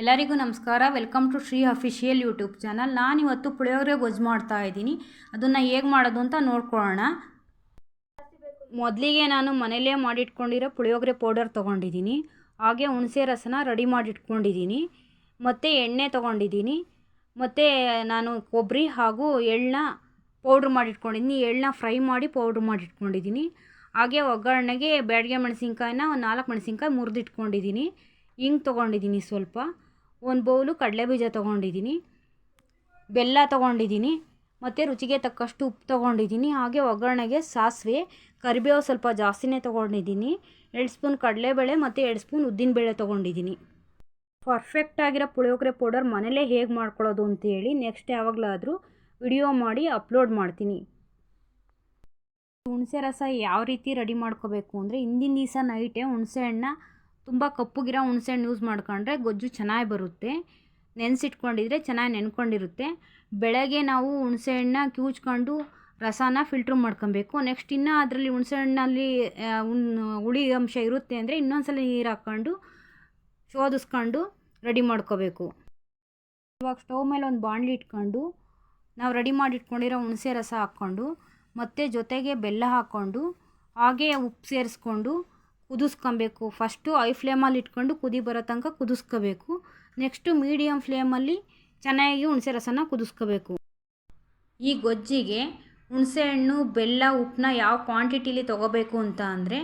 ಎಲ್ಲರಿಗೂ ನಮಸ್ಕಾರ. Welcome to Shri official YouTube channel. ನಾನಿವತ್ತು ಪುಳಿಯೋಗರೆ ಗೊಜ್ಜು ಮಾಡ್ತಾ ಇದ್ದೀನಿ. ಅದನ್ನು ಹೇಗೆ ಮಾಡೋದು ಅಂತ ನೋಡ್ಕೊಳ್ಳೋಣ. ಮೊದಲಿಗೆ ನಾನು ಮನೆಯಲ್ಲೇ ಮಾಡಿಟ್ಕೊಂಡಿರೋ ಪುಳಿಯೋಗರೆ ಪೌಡರ್ ತೊಗೊಂಡಿದ್ದೀನಿ. ಹಾಗೆ ಹುಣಸೆ ರಸನ ರೆಡಿ ಮಾಡಿಟ್ಕೊಂಡಿದ್ದೀನಿ. ಮತ್ತು ಎಣ್ಣೆ ತೊಗೊಂಡಿದ್ದೀನಿ. ಮತ್ತು ನಾನು ಕೊಬ್ಬರಿ ಹಾಗೂ ಎಳ್ಳನ್ನ ಪೌಡ್ರ್ ಮಾಡಿಟ್ಕೊಂಡಿದ್ದೀನಿ. ಎಳ್ಳನ್ನ ಫ್ರೈ ಮಾಡಿ ಪೌಡ್ರ್ ಮಾಡಿಟ್ಕೊಂಡಿದ್ದೀನಿ. ಹಾಗೆ ಒಗ್ಗರಣೆಗೆ ಬ್ಯಾಡಿಗೆ ಮೆಣಸಿನ್ಕಾಯಿನ ಒಂದು ನಾಲ್ಕು ಮೆಣಸಿನ್ಕಾಯಿ ಮುರಿದಿಟ್ಕೊಂಡಿದ್ದೀನಿ. ಹಿಂಗೆ ತೊಗೊಂಡಿದ್ದೀನಿ ಸ್ವಲ್ಪ. ಒಂದು ಬೌಲು ಕಡಲೆಬೀಜ ತೊಗೊಂಡಿದ್ದೀನಿ ಬೆಲ್ಲ ತೊಗೊಂಡಿದ್ದೀನಿ ಮತ್ತು ರುಚಿಗೆ ತಕ್ಕಷ್ಟು ಉಪ್ಪು ತೊಗೊಂಡಿದ್ದೀನಿ ಹಾಗೆ ಒಗ್ಗರಣೆಗೆ ಸಾಸಿವೆ, ಕರಿಬೇವು ಸ್ವಲ್ಪ ಜಾಸ್ತಿನೇ ತೊಗೊಂಡಿದ್ದೀನಿ ಎರಡು ಸ್ಪೂನ್ ಕಡಲೆಬೇಳೆ ಮತ್ತು ಎರಡು ಸ್ಪೂನ್ ಉದ್ದಿನಬೇಳೆ ತೊಗೊಂಡಿದ್ದೀನಿ ಪರ್ಫೆಕ್ಟಾಗಿರೋ ಪುಳಿಯೋಗರೆ ಪೌಡರ್ ಮನೇಲೇ ಹೇಗೆ ಮಾಡ್ಕೊಳ್ಳೋದು ಅಂತೇಳಿ ನೆಕ್ಸ್ಟ್ ಯಾವಾಗಲಾದರೂ ವಿಡಿಯೋ ಮಾಡಿ ಅಪ್ಲೋಡ್ ಮಾಡ್ತೀನಿ. ಹುಣಸೆ ರಸ ಯಾವ ರೀತಿ ರೆಡಿ ಮಾಡ್ಕೋಬೇಕು ಅಂದರೆ ಹಿಂದಿನ ದಿವಸ ನೈಟೇ ಹುಣಸೆ ಹಣ್ಣ ತುಂಬ ಕಪ್ಪುಗಿರೋ ಹುಣಸೆಹಣ್ಣು ಯೂಸ್ ಮಾಡ್ಕೊಂಡ್ರೆ ಗೊಜ್ಜು ಚೆನ್ನಾಗಿ ಬರುತ್ತೆ. ನೆನೆಸಿಟ್ಕೊಂಡಿದ್ರೆ ಚೆನ್ನಾಗಿ ನೆನ್ಕೊಂಡಿರುತ್ತೆ. ಬೆಳಗ್ಗೆ ನಾವು ಹುಣಸೆಹಣ್ಣ ಕಿವುಚ್ಕೊಂಡು ರಸನ ಫಿಲ್ಟ್ರ್ ಮಾಡ್ಕೊಬೇಕು. ನೆಕ್ಸ್ಟ್ ಇನ್ನೂ ಅದರಲ್ಲಿ ಹುಣಸೆಹಣ್ಣಲ್ಲಿ ಹುಳಿ ಅಂಶ ಇರುತ್ತೆ ಅಂದರೆ ಇನ್ನೊಂದ್ಸಲ ನೀರು ಹಾಕ್ಕೊಂಡು ಶೋಧಿಸ್ಕೊಂಡು ರೆಡಿ ಮಾಡ್ಕೋಬೇಕು. ಇವಾಗ ಸ್ಟವ್ ಮೇಲೆ ಒಂದು ಬಾಣಲಿ ಇಟ್ಕೊಂಡು ನಾವು ರೆಡಿ ಮಾಡಿ ಇಟ್ಕೊಂಡಿರೋ ಹುಣಸೆ ರಸ ಹಾಕ್ಕೊಂಡು ಮತ್ತು ಜೊತೆಗೆ ಬೆಲ್ಲ ಹಾಕ್ಕೊಂಡು ಹಾಗೆ ಉಪ್ಪು ಸೇರಿಸ್ಕೊಂಡು ಕುದಿಸ್ಕೊಬೇಕು. ಫಸ್ಟು ಐ ಫ್ಲೇಮಲ್ಲಿ ಇಟ್ಕೊಂಡು ಕುದಿ ಬರೋ ತನಕ ಕುದಿಸ್ಕೋಬೇಕು. ನೆಕ್ಸ್ಟು ಮೀಡಿಯಮ್ ಫ್ಲೇಮಲ್ಲಿ ಚೆನ್ನಾಗಿ ಹುಣಸೆ ರಸನ ಕುದಿಸ್ಕೋಬೇಕು. ಈ ಗೊಜ್ಜಿಗೆ ಹುಣಸೆಹಣ್ಣು ಬೆಲ್ಲ ಉಪ್ಪನ್ನ ಯಾವ ಕ್ವಾಂಟಿಟಿಲಿ ತೊಗೋಬೇಕು ಅಂತ ಅಂದರೆ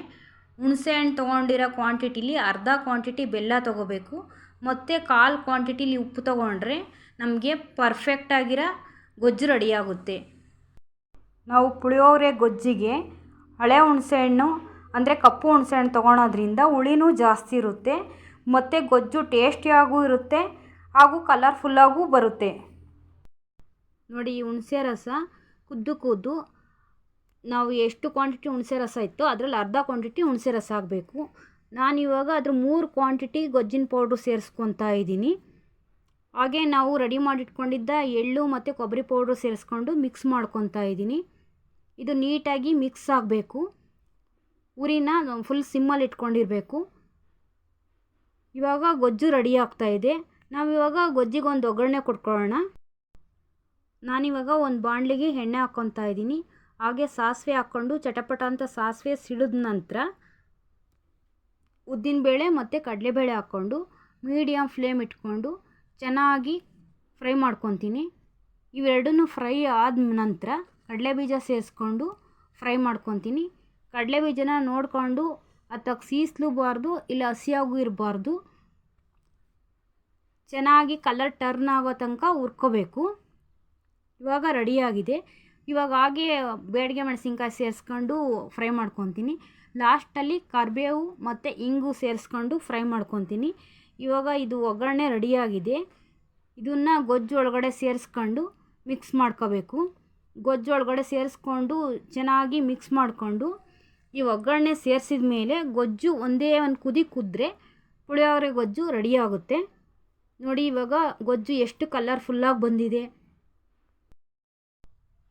ಹುಣಸೆಹಣ್ಣು ತೊಗೊಂಡಿರೋ ಕ್ವಾಂಟಿಟಿಲಿ ಅರ್ಧ ಕ್ವಾಂಟಿಟಿ ಬೆಲ್ಲ ತೊಗೋಬೇಕು. ಮತ್ತು ಕಾಲು ಕ್ವಾಂಟಿಟಿಲಿ ಉಪ್ಪು ತೊಗೊಂಡ್ರೆ ನಮಗೆ ಪರ್ಫೆಕ್ಟಾಗಿರೋ ಗೊಜ್ಜು ರೆಡಿಯಾಗುತ್ತೆ ನಾವು ಪುಳಿಯೋಗರೆ ಗೊಜ್ಜಿಗೆ ಹಳೆ ಹುಣಸೆಹಣ್ಣು ಅಂದರೆ ಕಪ್ಪು ಹುಣಸೆ ಹಣ್ಣು ತೊಗೊಳೋದ್ರಿಂದ ಹುಳಿನೂ ಜಾಸ್ತಿ ಇರುತ್ತೆ, ಮತ್ತು ಗೊಜ್ಜು ಟೇಸ್ಟಿಯಾಗೂ ಇರುತ್ತೆ, ಹಾಗೂ ಕಲರ್ಫುಲ್ಲಾಗೂ ಬರುತ್ತೆ. ನೋಡಿ ಈ ಹುಣಸೆ ರಸ ಕುದ್ದು ಕುದ್ದು, ನಾವು ಎಷ್ಟು ಕ್ವಾಂಟಿಟಿ ಹುಣಸೆ ರಸ ಇತ್ತು ಅದರಲ್ಲಿ ಅರ್ಧ ಕ್ವಾಂಟಿಟಿ ಹುಣಸೆ ರಸ ಆಗಬೇಕು. ನಾನಿವಾಗ ಅದ್ರ ಮೂರು ಕ್ವಾಂಟಿಟಿ ಗೊಜ್ಜಿನ ಪೌಡ್ರು ಸೇರಿಸ್ಕೊತಾ ಇದ್ದೀನಿ. ಹಾಗೆ ನಾವು ರೆಡಿ ಮಾಡಿಟ್ಕೊಂಡಿದ್ದ ಎಳ್ಳು ಮತ್ತು ಕೊಬ್ಬರಿ ಪೌಡ್ರು ಸೇರಿಸ್ಕೊಂಡು ಮಿಕ್ಸ್ ಮಾಡ್ಕೊತಾ ಇದ್ದೀನಿ. ಇದು ನೀಟಾಗಿ ಮಿಕ್ಸ್ ಆಗಬೇಕು. ಉರಿನ ಫುಲ್ ಸಿಮ್ಮಲ್ಲಿ ಇಟ್ಕೊಂಡಿರಬೇಕು. ಇವಾಗ ಗೊಜ್ಜು ರೆಡಿ ಆಗ್ತಾ ಇದೆ. ನಾವಿವಾಗ ಗೊಜ್ಜಿಗೆ ಒಂದು ಒಗ್ಗರಣೆ ಕೊಟ್ಕೊಳ್ಳೋಣ. ನಾನಿವಾಗ ಒಂದು ಬಾಣಲಿಗೆ ಎಣ್ಣೆ ಹಾಕ್ಕೊತಾ ಇದ್ದೀನಿ. ಹಾಗೆ ಸಾಸಿವೆ ಹಾಕ್ಕೊಂಡು ಚಟಪಟ ಅಂತ ಸಾಸಿವೆ ಸಿಡಿದ ನಂತರ ಉದ್ದಿನಬೇಳೆ ಮತ್ತು ಕಡಲೆಬೇಳೆ ಹಾಕ್ಕೊಂಡು ಮೀಡಿಯಮ್ ಫ್ಲೇಮ್ ಇಟ್ಕೊಂಡು ಚೆನ್ನಾಗಿ ಫ್ರೈ ಮಾಡ್ಕೊತೀನಿ. ಇವೆರಡನ್ನೂ ಫ್ರೈ ಆದ ನಂತರ ಕಡಲೆ ಬೀಜ ಸೇರಿಸ್ಕೊಂಡು ಫ್ರೈ ಮಾಡ್ಕೊತೀನಿ. ಕಡಲೆಬೀಜನ ನೋಡಿಕೊಂಡು ಅಥವಾ ಸೀಸ್ಲೂಬಾರ್ದು ಇಲ್ಲ ಹಸಿಯಾಗೂ ಇರಬಾರ್ದು. ಚೆನ್ನಾಗಿ ಕಲರ್ ಟರ್ನ್ ಆಗೋ ತನಕ ಹುರ್ಕೋಬೇಕು. ಇವಾಗ ರೆಡಿಯಾಗಿದೆ ಇವಾಗ ಹಾಗೆ ಬೇಡಿಗೆ ಮೆಣಸಿನ್ಕಾಯಿ ಸೇರಿಸ್ಕೊಂಡು ಫ್ರೈ ಮಾಡ್ಕೊತೀನಿ. ಲಾಸ್ಟಲ್ಲಿ ಕರ್ಬೇವು ಮತ್ತು ಇಂಗು ಸೇರಿಸ್ಕೊಂಡು ಫ್ರೈ ಮಾಡ್ಕೊತೀನಿ. ಇವಾಗ ಇದು ಒಗ್ಗರಣೆ ರೆಡಿಯಾಗಿದೆ ಇದನ್ನು ಗೊಜ್ಜು ಒಳಗಡೆ ಸೇರಿಸ್ಕೊಂಡು ಮಿಕ್ಸ್ ಮಾಡ್ಕೋಬೇಕು. ಗೊಜ್ಜು ಒಳಗಡೆ ಸೇರಿಸ್ಕೊಂಡು ಚೆನ್ನಾಗಿ ಮಿಕ್ಸ್ ಮಾಡಿಕೊಂಡು ಈ ಒಗ್ಗರಣೆ ಸೇರಿಸಿದ ಮೇಲೆ ಗೊಜ್ಜು ಒಂದೇ ಒಂದು ಕುದಿ ಕುದ್ರೆ ಪುಳಿಯೋಗರೆ ಗೊಜ್ಜು ರೆಡಿಯಾಗುತ್ತೆ ನೋಡಿ ಇವಾಗ ಗೊಜ್ಜು ಎಷ್ಟು ಕಲರ್ಫುಲ್ಲಾಗಿ ಬಂದಿದೆ.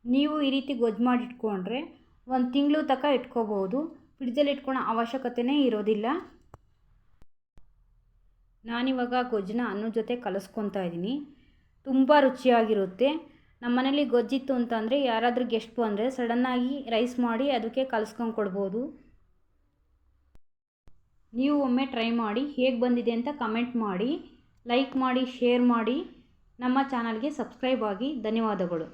ನೀವು ಈ ರೀತಿ ಗೊಜ್ಜು ಮಾಡಿಟ್ಕೊಂಡ್ರೆ ಒಂದು ತಿಂಗಳು ತನಕ ಇಟ್ಕೋಬೋದು ಫ್ರಿಡ್ಜಲ್ಲಿ ಇಟ್ಕೊಳೋ ಅವಶ್ಯಕತೆಯೇ ಇರೋದಿಲ್ಲ. ನಾನಿವಾಗ ಗೊಜ್ಜನ್ನ ಅನ್ನದ ಜೊತೆ ಕಲಿಸ್ಕೊತಾ ಇದ್ದೀನಿ. ತುಂಬ ರುಚಿಯಾಗಿರುತ್ತೆ. ನಮ್ಮ ಮನೇಲಿ ಗೊಜ್ಜಿತ್ತು ಅಂತಂದರೆ ಯಾರಾದರೂ ಗೆಸ್ಟ್ ಬಂದರೆ ಸಡನ್ನಾಗಿ ರೈಸ್ ಮಾಡಿ ಅದಕ್ಕೆ ಕಲಿಸ್ಕೊಂಡು ಕೊಡ್ಬೋದು. ನೀವು ಒಮ್ಮೆ ಟ್ರೈ ಮಾಡಿ ಹೇಗೆ ಬಂದಿದೆ ಅಂತ ಕಮೆಂಟ್ ಮಾಡಿ ಲೈಕ್ ಮಾಡಿ ಶೇರ್ ಮಾಡಿ. ನಮ್ಮ ಚಾನಲ್ಗೆ ಸಬ್ಸ್ಕ್ರೈಬ್ ಆಗಿ. ಧನ್ಯವಾದಗಳು.